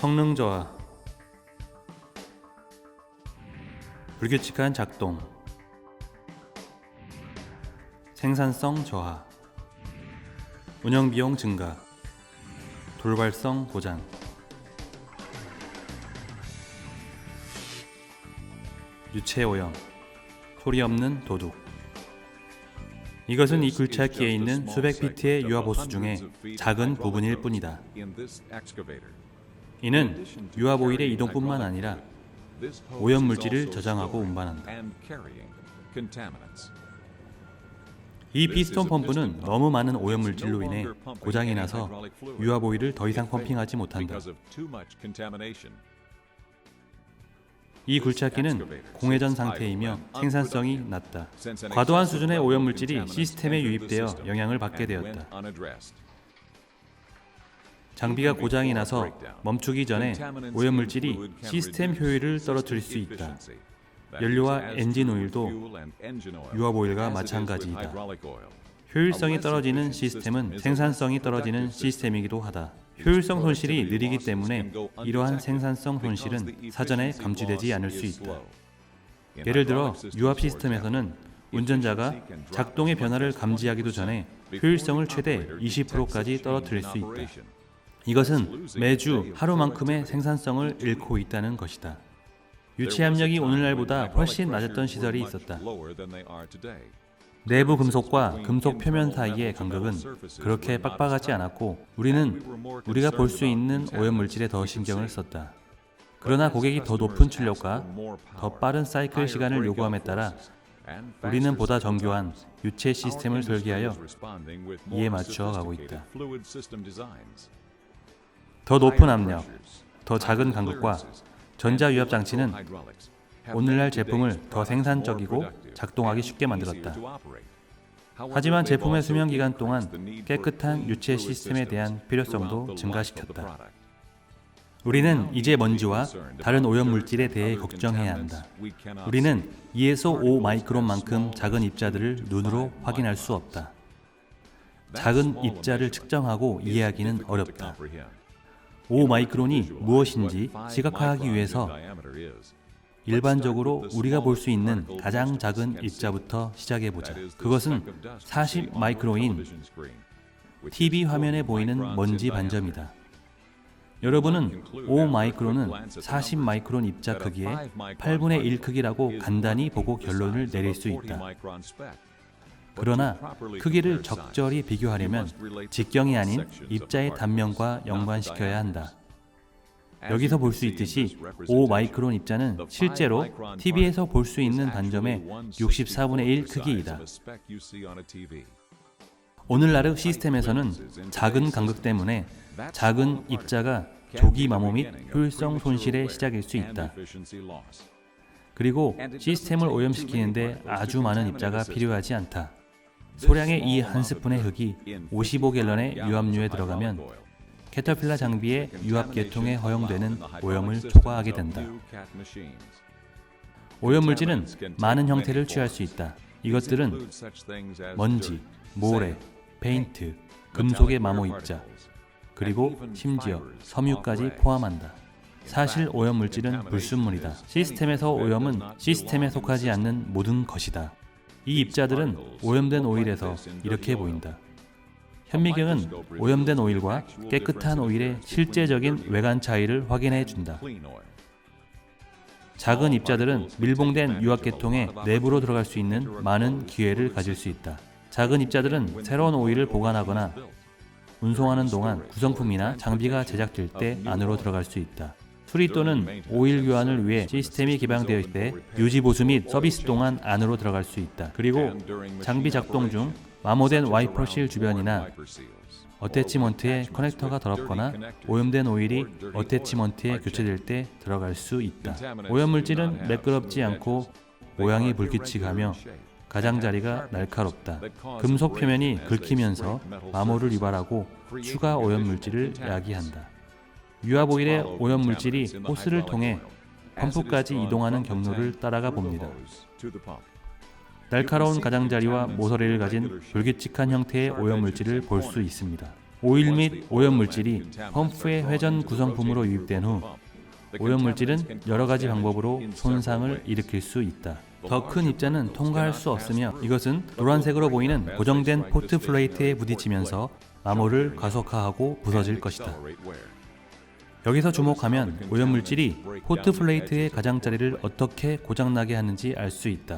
성능 저하 불규칙한 작동 생산성 저하 운영 비용 증가 돌발성 고장 유체 오염 소리 없는 도둑 이것은 이 굴착기에 있는 수백 피트의 유압 호수 중에 작은 부분일 뿐이다. 이는 유압 오일의 이동뿐만 아니라 오염 물질을 저장하고 운반한다. 이 피스톤 펌프는 너무 많은 오염 물질로 인해 고장이 나서 유압 오일을 더 이상 펌핑하지 못한다. 이 굴착기는 공회전 상태이며 생산성이 낮다. 과도한 수준의 오염 물질이 시스템에 유입되어 영향을 받게 되었다. 장비가 고장이 나서 멈추기 전에 오염 물질이 시스템 효율을 떨어뜨릴 수 있다. 연료와 엔진 오일도 유압 오일과 마찬가지이다. 효율성이 떨어지는 시스템은 생산성이 떨어지는 시스템이기도 하다. 효율성 손실이 느리기 때문에 이러한 생산성 손실은 사전에 감지되지 않을 수 있다. 예를 들어 유압 시스템에서는 운전자가 작동의 변화를 감지하기도 전에 효율성을 최대 20%까지 떨어뜨릴 수 있다. 이것은 매주 하루만큼의 생산성을 잃고 있다는 것이다. 유체 압력이 오늘날보다 훨씬 낮았던 시절이 있었다. 내부 금속과 금속 표면 사이의 간격은 그렇게 빡빡하지 않았고 우리는 우리가 볼 수 있는 오염 물질에 더 신경을 썼다. 그러나 고객이 더 높은 출력과 더 빠른 사이클 시간을 요구함에 따라 우리는 보다 정교한 유체 시스템을 설계하여 이에 맞추어 가고 있다. 더 높은 압력, 더 작은 간극과 전자 유압 장치는 오늘날 제품을 더 생산적이고 작동하기 쉽게 만들었다. 하지만 제품의 수명 기간 동안 깨끗한 유체 시스템에 대한 필요성도 증가시켰다. 우리는 이제 먼지와 다른 오염 물질에 대해 걱정해야 한다. 우리는 2에서 5 마이크론만큼 작은 입자들을 눈으로 확인할 수 없다. 작은 입자를 측정하고 이해하기는 어렵다. 5 마이크론이 무엇인지 시각화하기 위해서 일반적으로 우리가 볼 수 있는 가장 작은 입자부터 시작해 보자. 그것은 40 마이크로인 TV 화면에 보이는 먼지 반점이다. 여러분은 5 마이크론은 40 마이크론 입자 크기의 8분의 1 크기라고 간단히 보고 결론을 내릴 수 있다. 그러나 크기를 적절히 비교하려면 직경이 아닌 입자의 단면과 연관시켜야 한다. 여기서 볼 수 있듯이 5 마이크론 입자는 실제로 TV에서 볼 수 있는 반점의 64분의 1 크기이다. 오늘날의 시스템에서는 작은 간극 때문에 작은 입자가 조기 마모 및 효율성 손실의 시작일 수 있다. 그리고 시스템을 오염시키는데 아주 많은 입자가 필요하지 않다. 소량의 이 한 스푼의 흙이 55갤런의 유압류에 들어가면 캐터필라 장비의 유압 계통에 허용되는 오염을 초과하게 된다. 오염 물질은 많은 형태를 취할 수 있다. 이것들은 먼지, 모래, 페인트, 금속의 마모 입자, 그리고 심지어 섬유까지 포함한다. 사실 오염 물질은 불순물이다. 시스템에서 오염은 시스템에 속하지 않는 모든 것이다. 이 입자들은 오염된 오일에서 이렇게 보인다. 현미경은 오염된 오일과 깨끗한 오일의 실제적인 외관 차이를 확인해 준다. 작은 입자들은 밀봉된 유압 계통에 내부로 들어갈 수 있는 많은 기회를 가질 수 있다. 작은 입자들은 새로운 오일을 보관하거나 운송하는 동안 구성품이나 장비가 제작될 때 안으로 들어갈 수 있다. 수리 또는 오일 교환을 위해 시스템이 개방되어 때 유지 보수 및 서비스 동안 안으로 들어갈 수 있다. 그리고 장비 작동 중 마모된 와이퍼 실 주변이나 어태치먼트에 커넥터가 더럽거나 오염된 오일이 어태치먼트에 교체될 때 들어갈 수 있다. 오염 물질은 매끄럽지 않고 모양이 불규칙하며 가장자리가 날카롭다. 금속 표면이 긁히면서 마모를 유발하고 추가 오염 물질을 야기한다. 유압 오일의 오염 물질이 호스를 통해 펌프까지 이동하는 경로를 따라가 봅니다. 날카로운 가장자리와 모서리를 가진 불규칙한 형태의 오염물질을 볼 수 있습니다. 오일 및 오염물질이 펌프의 회전 구성품으로 유입된 후 오염물질은 여러 가지 방법으로 손상을 일으킬 수 있다. 더 큰 입자는 통과할 수 없으며 이것은 노란색으로 보이는 고정된 포트 플레이트에 부딪히면서 마모를 가속화하고 부서질 것이다. 여기서 주목하면 오염물질이 포트 플레이트의 가장자리를 어떻게 고장나게 하는지 알 수 있다.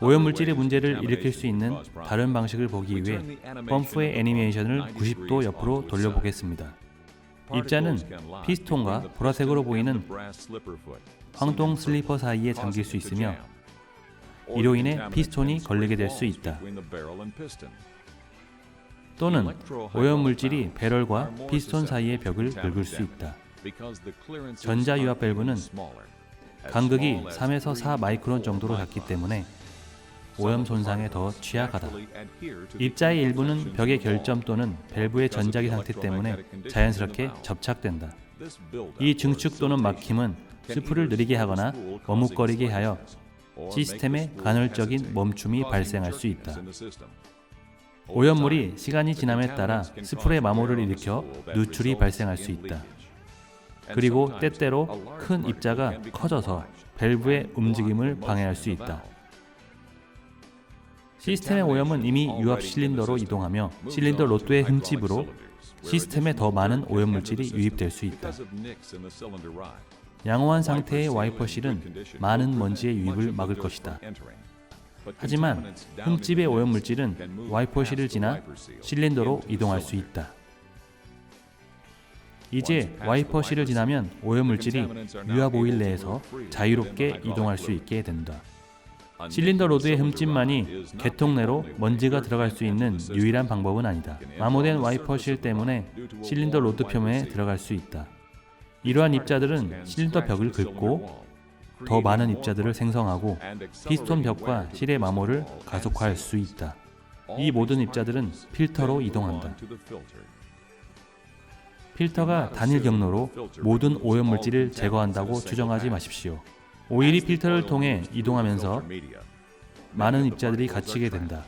오염물질의 문제를 일으킬 수 있는 다른 방식을 보기 위해 펌프의 애니메이션을 90도 옆으로 돌려보겠습니다. 입자는 피스톤과 보라색으로 보이는 황동 슬리퍼 사이에 잠길 수 있으며 이로 인해 피스톤이 걸리게 될 수 있다. 또는 오염물질이 배럴과 피스톤 사이의 벽을 긁을 수 있다. 전자 유압 밸브는 간극이 3에서 4 마이크론 정도로 작기 때문에 오염 손상에 더 취약하다. 입자의 일부는 벽의 결점 또는 밸브의 전자기 상태 때문에 자연스럽게 접착된다. 이 증축 또는 막힘은 스프를 느리게 하거나 머뭇거리게 하여 시스템에 간헐적인 멈춤이 발생할 수 있다. 오염물이 시간이 지남에 따라 스프레 마모를 일으켜 누출이 발생할 수 있다. 그리고 때때로 큰 입자가 커져서 밸브의 움직임을 방해할 수 있다. 시스템의 오염은 이미 유압 실린더로 이동하며 실린더 로또의 흠집으로 시스템에 더 많은 오염물질이 유입될 수 있다. 양호한 상태의 와이퍼 실은 많은 먼지의 유입을 막을 것이다. 하지만 흠집의 오염물질은 와이퍼실을 지나 실린더로 이동할 수 있다. 이제 와이퍼실을 지나면 오염물질이 유압 오일 내에서 자유롭게 이동할 수 있게 된다. 실린더 로드의 흠집만이 개통 내로 먼지가 들어갈 수 있는 유일한 방법은 아니다. 마모된 와이퍼실 때문에 실린더 로드 표면에 들어갈 수 있다. 이러한 입자들은 실린더 벽을 긁고 더 많은 입자들을 생성하고 피스톤 벽과 실의 마모를 가속화할 수 있다. 이 모든 입자들은 필터로 이동한다. 필터가 단일 경로로 모든 오염물질을 제거한다고 추정하지 마십시오. 오일이 필터를 통해 이동하면서 많은 입자들이 갇히게 된다.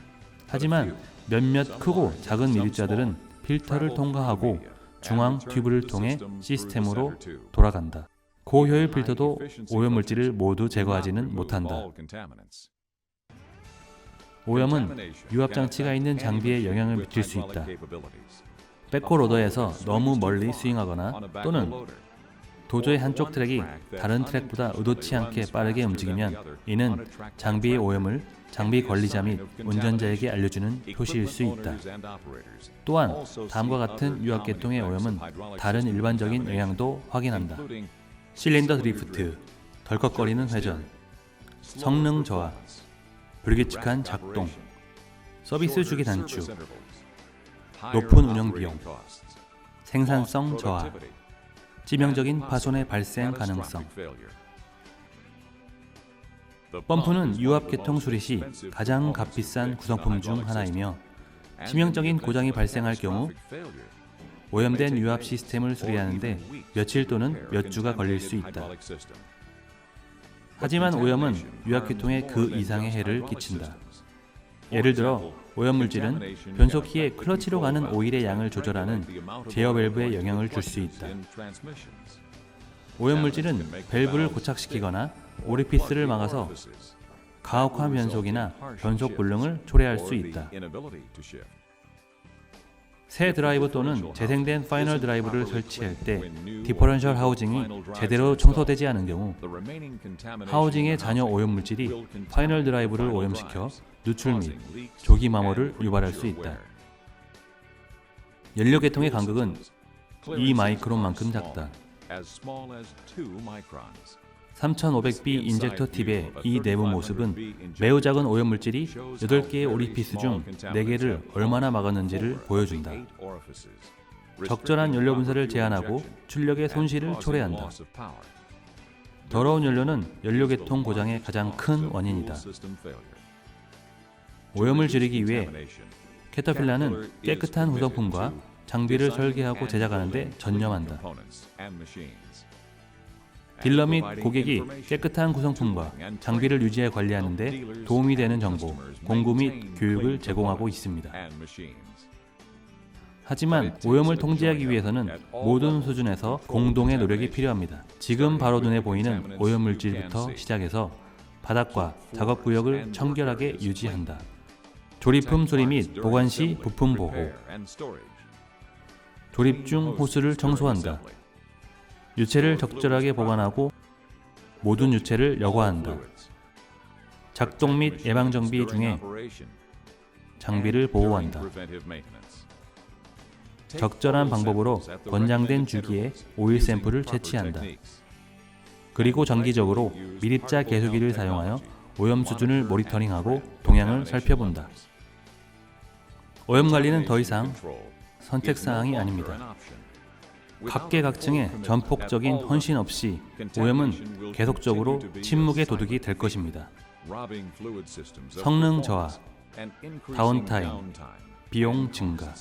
하지만 몇몇 크고 작은 밀입자들은 필터를 통과하고 중앙 튜브를 통해 시스템으로 돌아간다. 고효율 필터도 오염물질을 모두 제거하지는 못한다. 오염은 유압 장치가 있는 장비에 영향을 미칠 수 있다. 백호 로더에서 너무 멀리 스윙하거나 또는 도저히 한쪽 트랙이 다른 트랙보다 의도치 않게 빠르게 움직이면 이는 장비의 오염을 장비 관리자 및 운전자에게 알려주는 표시일 수 있다. 또한 다음과 같은 유압 계통의 오염은 다른 일반적인 영향도 확인한다. 실린더 드리프트, 덜컥거리는 회전, 성능 저하, 불규칙한 작동, 서비스 주기 단축, 높은 운영 비용, 생산성 저하, 치명적인 파손의 발생 가능성. 펌프는 유압 계통 수리 시 가장 값비싼 구성품 중 하나이며 치명적인 고장이 발생할 경우 오염된 유압 시스템을 수리하는데 며칠 또는 몇 주가 걸릴 수 있다. 하지만 오염은 유압 계통에 그 이상의 해를 끼친다. 예를 들어 오염물질은 변속기의 클러치로 가는 오일의 양을 조절하는 제어 밸브에 영향을 줄 수 있다. 오염물질은 밸브를 고착시키거나 오리피스를 막아서 가혹한 변속이나 변속 불능을 초래할 수 있다. 새 드라이브 또는 재생된 파이널 드라이브를 설치할 때 디퍼런셜 하우징이 제대로 청소되지 않은 경우 하우징의 잔여 오염물질이 파이널 드라이브를 오염시켜 누출 및 조기 마모를 유발할 수 있다. 연료 계통의 간극은 2 마이크론만큼 작다. 3500B 인젝터 팁의 이 내부 모습은 매우 작은 오염물질이 8개의 오리피스 중 4개를 얼마나 막았는지를 보여준다. 적절한 연료 분사를 제한하고 출력의 손실을 초래한다. 더러운 연료는 연료 계통 고장의 가장 큰 원인이다. 오염을 줄이기 위해 캐터필라는 깨끗한 구성품과 장비를 설계하고 제작하는 데 전념한다. 딜러 및 고객이 깨끗한 구성품과 장비를 유지해 관리하는 데 도움이 되는 정보, 공구 및 교육을 제공하고 있습니다. 하지만 오염을 통제하기 위해서는 모든 수준에서 공동의 노력이 필요합니다. 지금 바로 눈에 보이는 오염 물질부터 시작해서 바닥과 작업 구역을 청결하게 유지한다. 조립품 수리 및 보관 시 부품 보호, 조립 중 호스를 청소한다. 유체를 적절하게 보관하고 모든 유체를 여과한다. 작동 및 예방 정비 중에 장비를 보호한다. 적절한 방법으로 권장된 주기에 오일 샘플을 채취한다. 그리고 정기적으로 미립자 계수기를 사용하여 오염 수준을 모니터링하고 동향을 살펴본다. 오염 관리는 더 이상 선택 사항이 아닙니다. 각계각층의 전폭적인 헌신 없이 오염은 계속적으로 침묵의 도둑이 될 것입니다. 성능 저하, 다운타임, 비용 증가.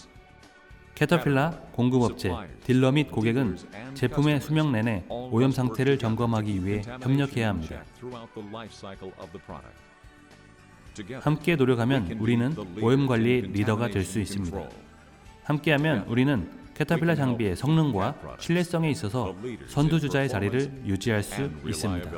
캐터필라 공급업체, 딜러 및 고객은 제품의 수명 내내 오염 상태를 점검하기 위해 협력해야 합니다. 함께 노력하면 우리는 오염 관리의 리더가 될 수 있습니다. 함께하면 우리는 캐터필라 장비의 성능과 신뢰성에 있어서 선두주자의 자리를 유지할 수 있습니다.